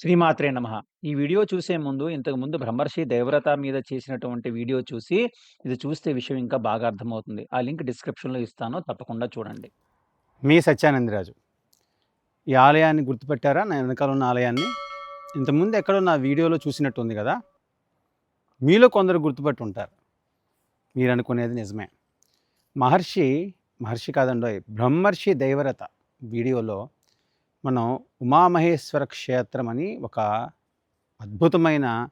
శ్రీమాత్రే నమః. ఈ వీడియో చూసే ముందు ఇంతకుముందు బ్రహ్మర్షి దేవ్రత మీద చేసినటువంటి వీడియో చూసి, ఇది చూస్తే విషయం ఇంకా బాగా అర్థమవుతుంది. ఆ లింక్ డిస్క్రిప్షన్‌లో ఇస్తాను. తప్పకుండా చూడండి. మీ సత్యానందరాజు ఈ ఆలయాన్ని గుర్తుపెట్టారా నా వెనకాల ఉన్న ఆలయాన్ని ఇంతకుముందు ఎక్కడో నా వీడియోలో చూసినట్టు ఉంది కదా మీలో కొందరు గుర్తుపట్టి ఉంటారు మీరు అనుకునేది నిజమే మహర్షి మహర్షి కాదండోయ్ బ్రహ్మర్షి దైవరత వీడియోలో మనం ఉమామహేశ్వర క్షేత్రం అని ఒక అద్భుతమైన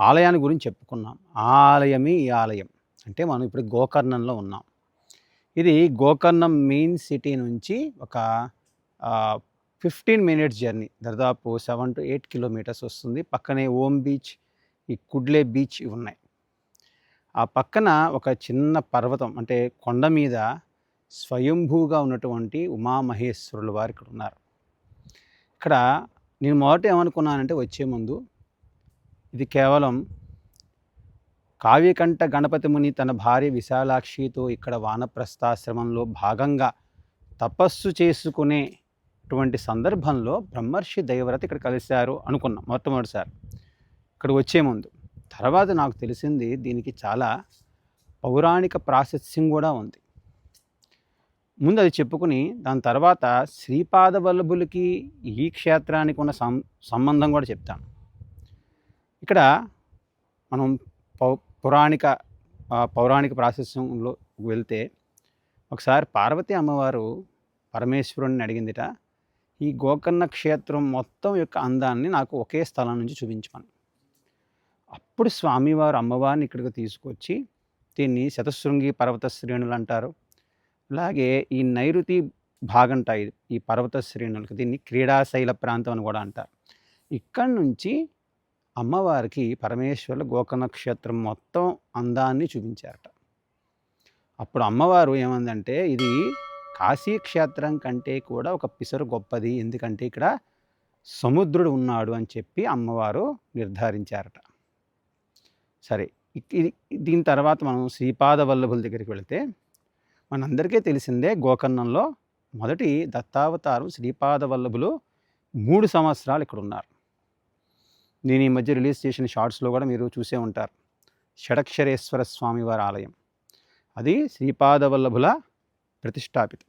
ఆలయాన్ని గురించి చెప్పుకున్నాం. ఆ ఆలయమే ఈ ఆలయం. అంటే మనం ఇప్పుడు గోకర్ణంలో ఉన్నాం. ఇది గోకర్ణం మెయిన్ సిటీ నుంచి ఒక ఫిఫ్టీన్ మినిట్స్ జర్నీ. దాదాపు సెవెన్ టు ఎయిట్ కిలోమీటర్స్ వస్తుంది. పక్కనే ఓం బీచ్ ఈ కుడ్లే బీచ్ ఇవి ఉన్నాయి. ఆ పక్కన ఒక చిన్న పర్వతం అంటే కొండ మీద స్వయంభూగా ఉన్నటువంటి ఉమామహేశ్వరుల వారు ఇక్కడ ఉన్నారు. ఇక్కడ నేను మొదట ఏమనుకున్నానంటే వచ్చే ముందు ఇది కేవలం కావ్యకంఠ గణపతి ముని తన భార్య విశాలాక్షితో ఇక్కడ వానప్రస్థాశ్రమంలో భాగంగా తపస్సు చేసుకునేటువంటి సందర్భంలో బ్రహ్మర్షి దైవరత ఇక్కడ కలిశారు అనుకున్నాం మొట్టమొదటిసారి. ఇక్కడ వచ్చే ముందు. తర్వాత నాకు తెలిసింది దీనికి చాలా పౌరాణిక ప్రాశస్యం కూడా ఉంది. ముందు అది చెప్పుకుని దాని తర్వాత శ్రీపాద వల్లభులకి ఈ క్షేత్రానికి ఉన్న సం సంబంధం కూడా చెప్తాను. ఇక్కడ మనం పౌ పురాణిక పౌరాణిక ప్రాశస్యంలో వెళ్తే ఒకసారి పార్వతీ అమ్మవారు పరమేశ్వరుణ్ణి అడిగిందిట ఈ గోకర్ణ క్షేత్రం మొత్తం యొక్క అందాన్ని నాకు ఒకే స్థలం నుంచి చూపించమని. అప్పుడు స్వామివారు అమ్మవారిని ఇక్కడికి తీసుకొచ్చి దీన్ని శతశృంగి పర్వత శ్రేణులు అంటారు. అలాగే ఈ నైరుతి భాగంట ఇది ఈ పర్వత శ్రేణులకి దీన్ని క్రీడాశైల ప్రాంతం అని కూడా అంటారు. ఇక్కడి నుంచి అమ్మవారికి పరమేశ్వరుల గోకర్ణ క్షేత్రం మొత్తం అందాన్ని చూపించారట. అప్పుడు అమ్మవారు ఏమందంటే ఇది కాశీ క్షేత్రం కంటే కూడా ఒక పిసరు గొప్పది ఎందుకంటే ఇక్కడ సముద్రుడు ఉన్నాడు అని చెప్పి అమ్మవారు నిర్ధారించారట. సరే ఇది దీని తర్వాత మనం శ్రీపాద వల్లభుల దగ్గరికి వెళితే మనందరికీ తెలిసిందే గోకర్ణంలో మొదటి దత్తావతారం శ్రీపాద వల్లభులు మూడు సంవత్సరాలు ఇక్కడ ఉన్నారు నేను ఈ మధ్య రిలీజ్ చేసిన షార్ట్స్లో కూడా మీరు చూసే ఉంటారు. షడక్షరేశ్వర స్వామివారి ఆలయం. అది శ్రీపాద వల్లభుల ప్రతిష్టాపితం.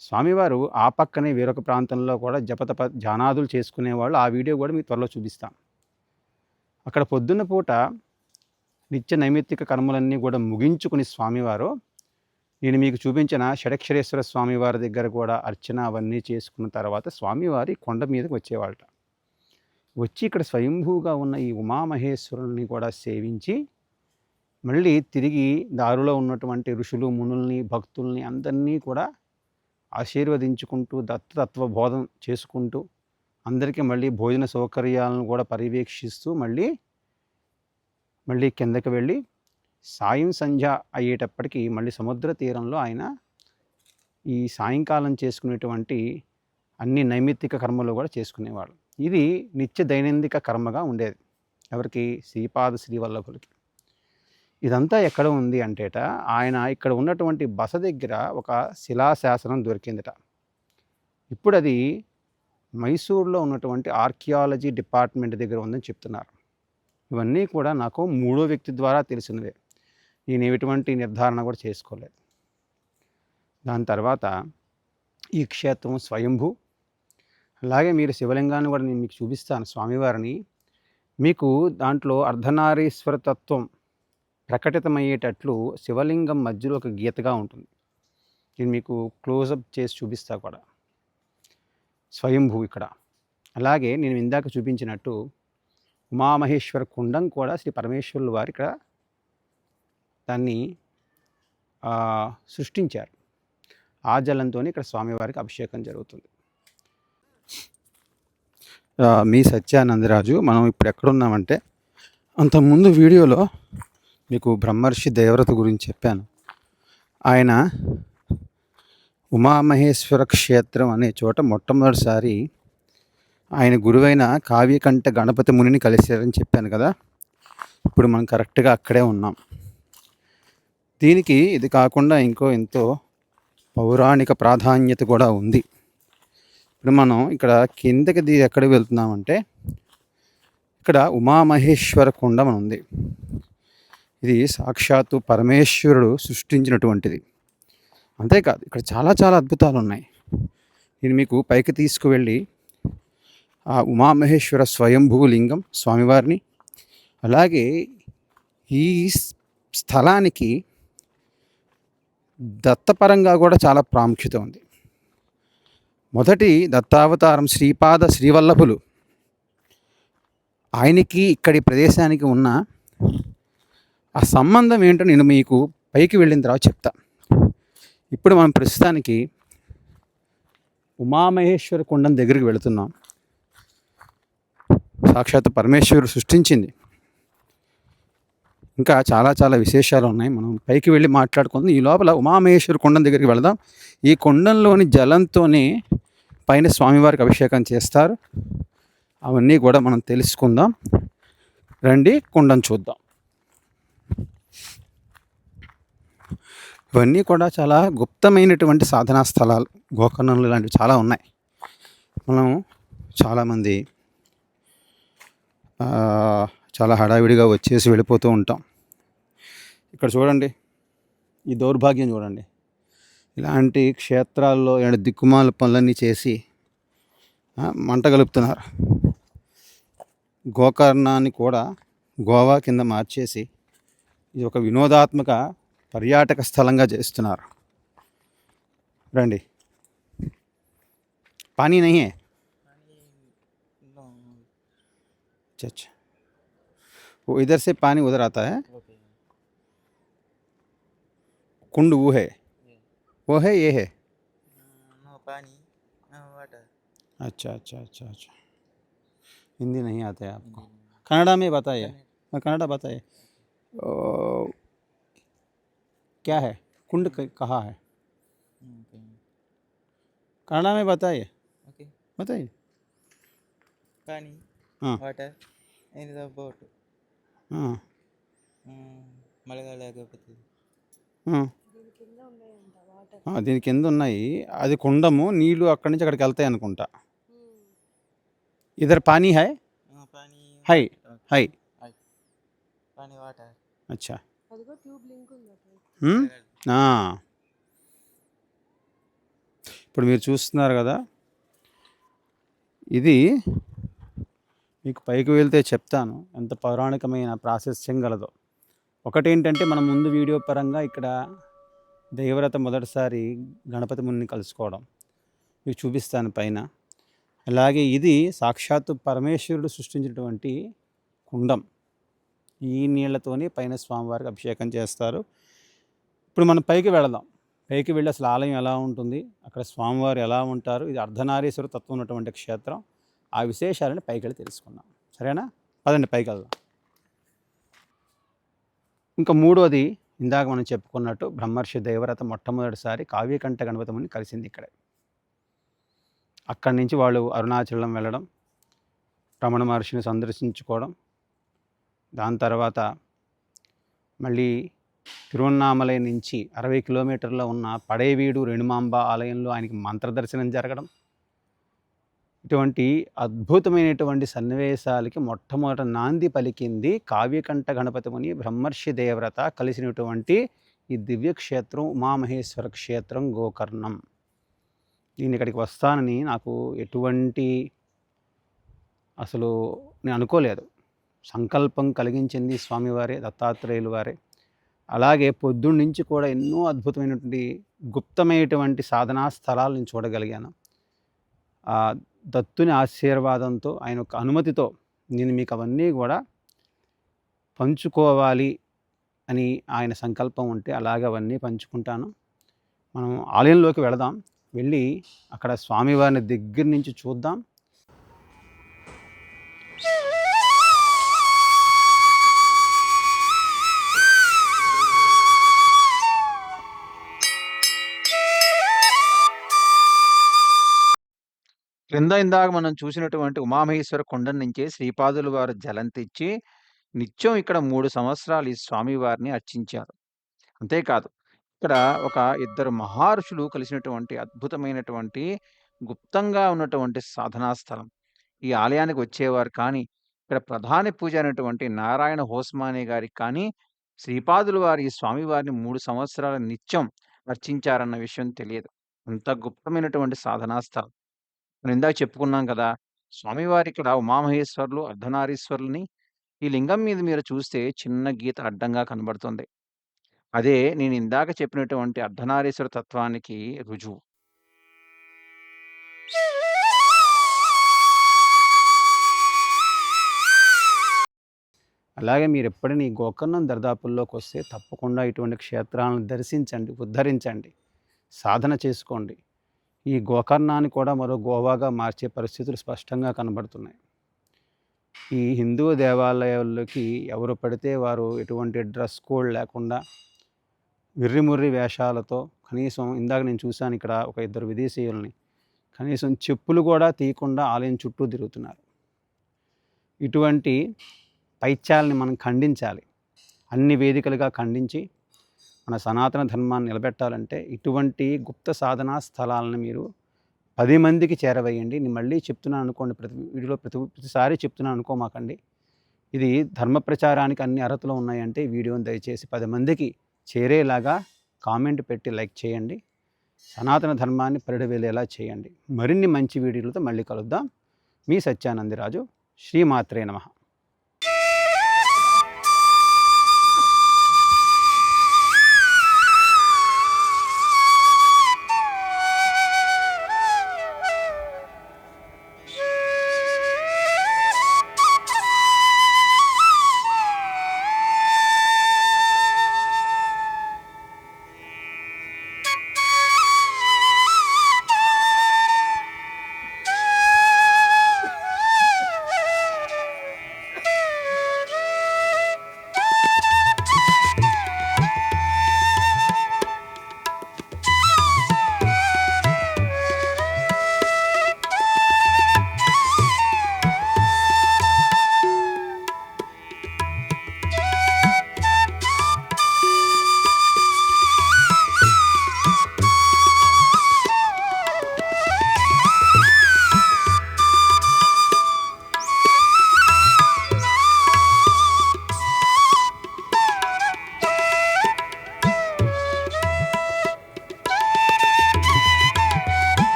స్వామివారు ఆ పక్కనే వేరొక ప్రాంతంలో కూడా జపతప జానాదులు చేసుకునేవాళ్ళు ఆ వీడియో కూడా మీకు త్వరలో చూపిస్తాను. అక్కడ పొద్దున్న పూట నిత్య నైమిత్తిక కర్మలన్నీ కూడా ముగించుకుని స్వామివారు నేను మీకు చూపించిన షడక్షరేశ్వర స్వామివారి దగ్గర కూడా అర్చన అవన్నీ చేసుకున్న తర్వాత స్వామివారి కొండ మీదకి వచ్చేవాళ్ళట. వచ్చి ఇక్కడ స్వయంభూగా ఉన్న ఈ ఉమామహేశ్వరుల్ని కూడా సేవించి మళ్ళీ తిరిగి దారిలో ఉన్నటువంటి ఋషులు మునుల్ని భక్తుల్ని అందరినీ కూడా ఆశీర్వదించుకుంటూ దత్తతత్వ బోధం చేసుకుంటూ అందరికీ మళ్ళీ భోజన సౌకర్యాలను కూడా పర్యవేక్షిస్తూ మళ్ళీ మళ్ళీ కిందకి వెళ్ళి సాయం సంధ్య అయ్యేటప్పటికీ మళ్ళీ సముద్ర తీరంలో ఆయన ఈ సాయంకాలం చేసుకునేటువంటి అన్ని నైమిత్తిక కర్మలు కూడా చేసుకునేవాడు. ఇది నిత్య దైనందిక కర్మగా ఉండేది. ఎవరికి? శ్రీపాద శ్రీవల్లభులకి. ఇదంతా ఎక్కడ ఉంది అంటేట ఆయన ఇక్కడ ఉన్నటువంటి బస దగ్గర ఒక శిలాశాసనం దొరికిందట. ఇప్పుడు అది మైసూర్లో ఉన్నటువంటి ఆర్కియాలజీ డిపార్ట్మెంట్ దగ్గర ఉందని చెప్తున్నారు. ఇవన్నీ కూడా నాకు మూడో వ్యక్తి ద్వారా తెలిసినవే. నేను ఎటువంటి నిర్ధారణ కూడా చేసుకోలేదు. దాని తర్వాత ఈ క్షేత్రం స్వయంభూ. అలాగే మీరు శివలింగాన్ని కూడా నేను మీకు చూపిస్తాను స్వామివారిని. మీకు దాంట్లో అర్ధనారీశ్వర తత్వం ప్రకటితమయ్యేటట్లు శివలింగం మధ్యలో ఒక గీతగా ఉంటుంది. నేను మీకు క్లోజప్ చేసి చూపిస్తా కూడా. స్వయంభూ ఇక్కడ. అలాగే నేను ఇందాక చూపించినట్టు ఉమామహేశ్వర కుండం కూడా శ్రీ పరమేశ్వరుల వారు ఇక్కడ దాన్ని సృష్టించారు. ఆ జలంతో ఇక్కడ స్వామివారికి అభిషేకం జరుగుతుంది. మీ సత్యానందరాజు మనం ఇప్పుడు ఎక్కడున్నామంటే అంతకుముందు వీడియోలో మీకు బ్రహ్మర్షి దేవరత గురించి చెప్పాను. ఆయన ఉమామహేశ్వర క్షేత్రం అనే చోట మొట్టమొదటిసారి ఆయన గురువైన కావ్యకంఠ గణపతి మునిని కలిశారని చెప్పాను కదా. ఇప్పుడు మనం కరెక్ట్గా అక్కడే ఉన్నాం. దీనికి ఇది కాకుండా ఇంకో ఎంతో పౌరాణిక ప్రాధాన్యత కూడా ఉంది. ఇప్పుడు మనం ఇక్కడ కిందకి ది ఎక్కడికి వెళ్తున్నామంటే ఇక్కడ ఉమామహేశ్వర కుండం అని ఉంది. ఇది సాక్షాత్తు పరమేశ్వరుడు సృష్టించినటువంటిది. అంతేకాదు ఇక్కడ చాలా చాలా అద్భుతాలు ఉన్నాయి. నేను మీకు పైకి తీసుకువెళ్ళి ఆ ఉమామహేశ్వర స్వయంభూ లింగం స్వామివారిని అలాగే ఈ స్- స్థలానికి దత్తపరంగా కూడా చాలా ప్రాముఖ్యత ఉంది. మొదటి దత్తావతారం శ్రీపాద శ్రీవల్లభులు ఆయనకి ఇక్కడి ప్రదేశానికి ఉన్న ఆ సంబంధం ఏంటో నేను మీకు పైకి వెళ్ళిన తర్వాత చెప్తా. ఇప్పుడు మనం ప్రస్తుతానికి ఉమామహేశ్వర కుండం దగ్గరికి వెళుతున్నాం. సాక్షాత్ పరమేశ్వరుడు సృష్టించింది. ఇంకా చాలా చాలా విశేషాలు ఉన్నాయి. మనం పైకి వెళ్ళి మాట్లాడుకుందాం. ఈ లోపల ఉమామహేశ్వర కొండం దగ్గరికి వెళదాం. ఈ కొండంలోని జలంతోనే పైన స్వామివారికి అభిషేకం చేస్తారు. అవన్నీ కూడా మనం తెలుసుకుందాం. రండి కుండం చూద్దాం. ఇవన్నీ కూడా చాలా గుప్తమైనటువంటి సాధనా స్థలాలు. గోకర్ణంలో ఇలాంటివి చాలా ఉన్నాయి. మనం చాలామంది చాలా హడావిడిగా వచ్చేసి వెళ్ళిపోతూ ఉంటాం. ఇక్కడ చూడండి ఈ దౌర్భాగ్యం చూడండి. ఇలాంటి క్షేత్రాల్లో ఇలాంటి దిక్కుమాల పనులన్నీ చేసి మంట కలుపుతున్నారు. గోకర్ణాన్ని కూడా గోవా కింద మార్చేసి ఇది ఒక వినోదాత్మక పర్యాటక స్థలంగా చేస్తున్నారు. రండి. పానీ నయ్యే? చచ్చా वो इधर से पानी उधर आता है। कुंड वो है। वो है ये है। नो पानी नो वाटर अच्छा अच्छा अच्छा अच्छा। हिंदी नहीं आता है आपको। कनाडा में बताइए। हाँ, कन्नड़ा बताइए। क्या है? कुंड कहाँ है? कनाडा में बताइए। बताइए। पानी हाँ। वाटर इन द बोट దీని కింద ఉన్నాయి. అది కుండము నీళ్ళు అక్కడి నుంచి అక్కడికి వెళ్తాయి అనుకుంటా. ఇద్దరు పానీ హై? పానీ హై హై. పానీ వాటర్. అచ్చా. అదిగో ట్యూబ్ లింక్ ఉంది అక్కడ. హ్మ్? ఆ. ఇప్పుడు మీరు చూస్తున్నారు కదా. ఇది మీకు పైకి వెళ్తే చెప్తాను ఎంత పౌరాణికమైన ప్రాసెస్యం గలదో. ఒకటి ఏంటంటే మనం ముందు వీడియో పరంగా ఇక్కడ దేవరత మొదటిసారి గణపతి ముని కలుసుకోవడం మీకు చూపిస్తాను పైన. అలాగే ఇది సాక్షాత్తు పరమేశ్వరుడు సృష్టించినటువంటి కుండం. ఈ నీళ్ళతోనే పైన స్వామివారికి అభిషేకం చేస్తారు. ఇప్పుడు మనం పైకి వెళదాం. పైకి వెళ్ళి అసలు ఆలయం ఎలా ఉంటుంది? అక్కడ స్వామివారు ఎలా ఉంటారు? ఇది అర్ధనారీశ్వర తత్వం ఉన్నటువంటి క్షేత్రం. ఆ విశేషాలను పైకి వెళ్ళి తెలుసుకుందాం. సరేనా? పదండి పైకి వెళ్దాం ఇంకా మూడోది ఇందాక మనం చెప్పుకున్నట్టు బ్రహ్మర్షి దేవరత మొట్టమొదటిసారి కావ్యకంఠ గణపతముని కలిసింది ఇక్కడే. అక్కడి నుంచి వాళ్ళు అరుణాచలం వెళ్ళడం రమణ మహర్షిని సందర్శించుకోవడం దాని తర్వాత మళ్ళీ తిరువన్నామలై నుంచి అరవై కిలోమీటర్లో ఉన్న పడేవీడు రేణుమాంబ ఆలయంలో ఆయనకి మంత్రదర్శనం జరగడం ఇటువంటి అద్భుతమైనటువంటి సన్నివేశాలకి మొట్టమొదట నాంది పలికింది కావ్యకంఠ గణపతి ముని బ్రహ్మర్షి దేవ్రత కలిసినటువంటి ఈ దివ్యక్షేత్రం ఉమామహేశ్వర క్షేత్రం గోకర్ణం. నేను ఇక్కడికి వస్తానని నాకు ఎటువంటి అసలు నేను అనుకోలేదు. సంకల్పం కలిగించింది స్వామివారే దత్తాత్రేయులు వారే. అలాగే పొద్దున్న నుంచి కూడా ఎన్నో అద్భుతమైనటువంటి గుప్తమైనటువంటి సాధనా స్థలాలు నేను చూడగలిగాను. దత్తుని ఆశీర్వాదంతో ఆయన యొక్క అనుమతితో నేను మీకు అవన్నీ కూడా పంచుకోవాలి అని ఆయన సంకల్పం ఉంటే అలాగే అవన్నీ పంచుకుంటాను. మనం ఆలయంలోకి వెళదాం. వెళ్ళి అక్కడ స్వామివారిని దగ్గర నుంచి చూద్దాం. క్రింద ఇందాక మనం చూసినటువంటి ఉమామహేశ్వర కొండ నుంచే శ్రీపాదులు వారు జలం తెచ్చి నిత్యం ఇక్కడ మూడు సంవత్సరాలు ఈ స్వామివారిని అర్చించారు అంతేకాదు ఇక్కడ ఒక ఇద్దరు మహర్షులు కలిసినటువంటి అద్భుతమైనటువంటి గుప్తంగా ఉన్నటువంటి సాధనా స్థలం. ఈ ఆలయానికి వచ్చేవారు కానీ, ఇక్కడ ప్రధాన పూజ అయినటువంటి నారాయణ హోస్మానే గారికి కానీ, శ్రీపాదులు వారి ఈ స్వామివారిని మూడు సంవత్సరాలు నిత్యం అర్చించారన్న విషయం తెలియదు. అంత గుప్తమైనటువంటి సాధనా స్థలం. మనం ఇందాక చెప్పుకున్నాం కదా! స్వామివారి ఇక్కడ ఉమామహేశ్వరులు, అర్ధనారీశ్వరులని ఈ లింగం మీద మీరు చూస్తే చిన్న గీత అడ్డంగా కనబడుతుంది. అదే నేను ఇందాక చెప్పినటువంటి అర్ధనారీశ్వర తత్వానికి రుజువు. అలాగే మీరు ఈ గోకర్ణం దర్దాపుల్లోకి వస్తే తప్పకుండా ఇటువంటి క్షేత్రాలను దర్శించండి, ఉద్ధరించండి, సాధన చేసుకోండి. ఈ గోకర్ణాన్ని కూడా మరో గోవాగా మార్చే పరిస్థితులు స్పష్టంగా కనబడుతున్నాయి. ఈ హిందూ దేవాలయాల్లోకి ఎవరు పడితే వారు ఎటువంటి డ్రెస్ కోడ్ లేకుండా విర్రిముర్రి వేషాలతో కనీసం ఇందాక నేను చూశాను ఇక్కడ ఒక ఇద్దరు విదేశీయుల్ని. కనీసం చెప్పులు కూడా తీయకుండా ఆలయం చుట్టూ తిరుగుతున్నారు. ఇటువంటి పైత్యాలని మనం ఖండించాలి. అన్ని వేదికలుగా ఖండించి, మన సనాతన ధర్మాన్ని నిలబెట్టాలంటే ఇటువంటి గుప్త సాధనా స్థలాలను మీరు పది మందికి చేరవేయండి. నేను మళ్ళీ చెప్తున్నాను అనుకోండి ప్రతి వీడియోలో ప్రతి ప్రతిసారి చెప్తున్నాను అనుకోమాకండి. ఇది ధర్మ ప్రచారానికి అన్ని అర్హతలు ఉన్నాయంటే వీడియోని దయచేసి పది మందికి చేరేలాగా కామెంట్ పెట్టి లైక్ చేయండి. సనాతన ధర్మాన్ని పరిడవేలేలా చేయండి. మరిన్ని మంచి వీడియోలతో మళ్ళీ కలుద్దాం. మీ సత్యానందిరాజు. శ్రీమాత్రే నమః.